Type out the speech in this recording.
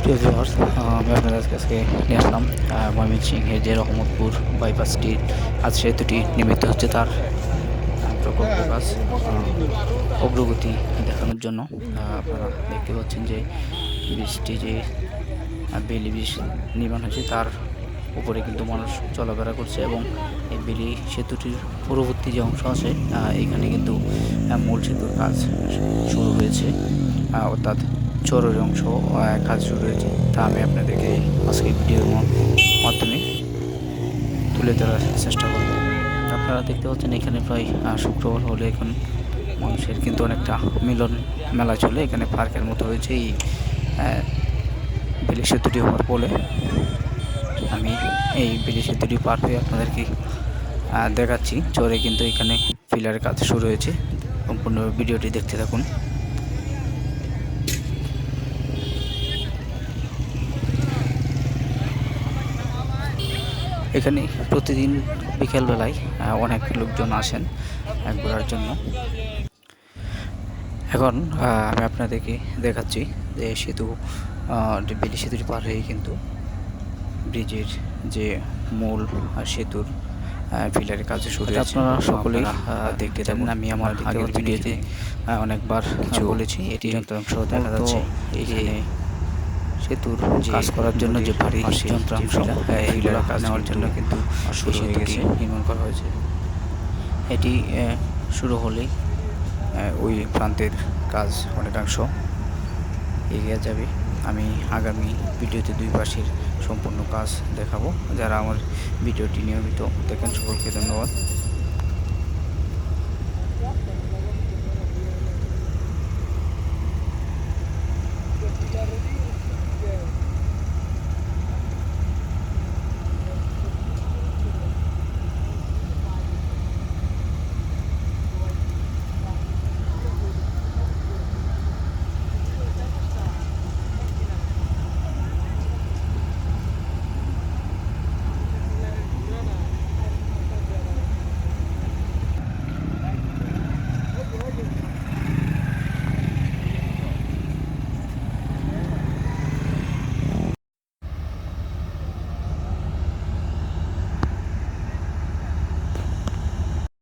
প্রিয় ভিউয়ার্স আমি আপনাদের কাছে নিয়ে আসলাম ময়মনসিংহের যে রহমতপুর বাইপাসটি আজ সেতুটি নির্মিত হচ্ছে তার প্রকল্প কাজ অগ্রগতি দেখানোর জন্য। আপনারা দেখতে পাচ্ছেন যে ব্রিজটি যে বেলি ব্রিজ নির্মাণ হয়েছে, তার উপরে কিন্তু মানুষ চলাফেরা করছে এবং এই বেলি সেতুটির পূর্ববর্তী যে অংশ আছে এখানে কিন্তু মূল সেতুর কাজ শুরু হয়েছে। অর্থাৎ চরের অংশ কাজ শুরু হয়েছে। তা আমি আপনাদেরকে আজকে ভিডিওর মাধ্যমে তুলে ধরার চেষ্টা করব। আপনারা দেখতে পাচ্ছেন এখানে প্রায় শুক্রবার হলে এখন মানুষের কিন্তু অনেকটা মিলন মেলা চলে। এখানে পার্কের মতো হয়েছে। এই বেলি সেতুটি হওয়ার ফলে আমি এই বেলি সেতুটি পার হয়ে আপনাদেরকে দেখাচ্ছি। চরে কিন্তু এখানে পিলারের কাজ শুরু হয়েছে। সম্পূর্ণ ভিডিওটি দেখতে থাকুন। এখানে প্রতিদিন বিকেলবেলায় অনেক লোকজন আসেন ঘোরার জন্য। এখন আমি আপনাদেরকে দেখাচ্ছি যে সেতু বেলি সেতুটি পার হয়ে কিন্তু ব্রিজের যে মূল সেতুর পিলারের কাজ শুরু হয়েছে। আপনারা সকলেই দেখতে থাকুন। আমি আমার আগের ভিডিওতে অনেকবার কিছু বলেছি এটি যন্ত্রাংশ দেখা যাচ্ছে। এই যে সেতুর কাজ করার জন্য যে ভারী যন্ত্রাংশ হ্যাঁ, এইগুলো কাজ নেওয়ার জন্য কিন্তু শুরু হয়ে গেছে। নির্মাণ করা হয়েছে। এটি শুরু হলেই ওই প্রান্তের কাজ অনেকাংশ এগিয়ে যাবে। আমি আগামী ভিডিওতে দুই পাশের সম্পূর্ণ কাজ দেখাবো। যারা আমার ভিডিওটি নিয়মিত দেখেন সকলকে ধন্যবাদ।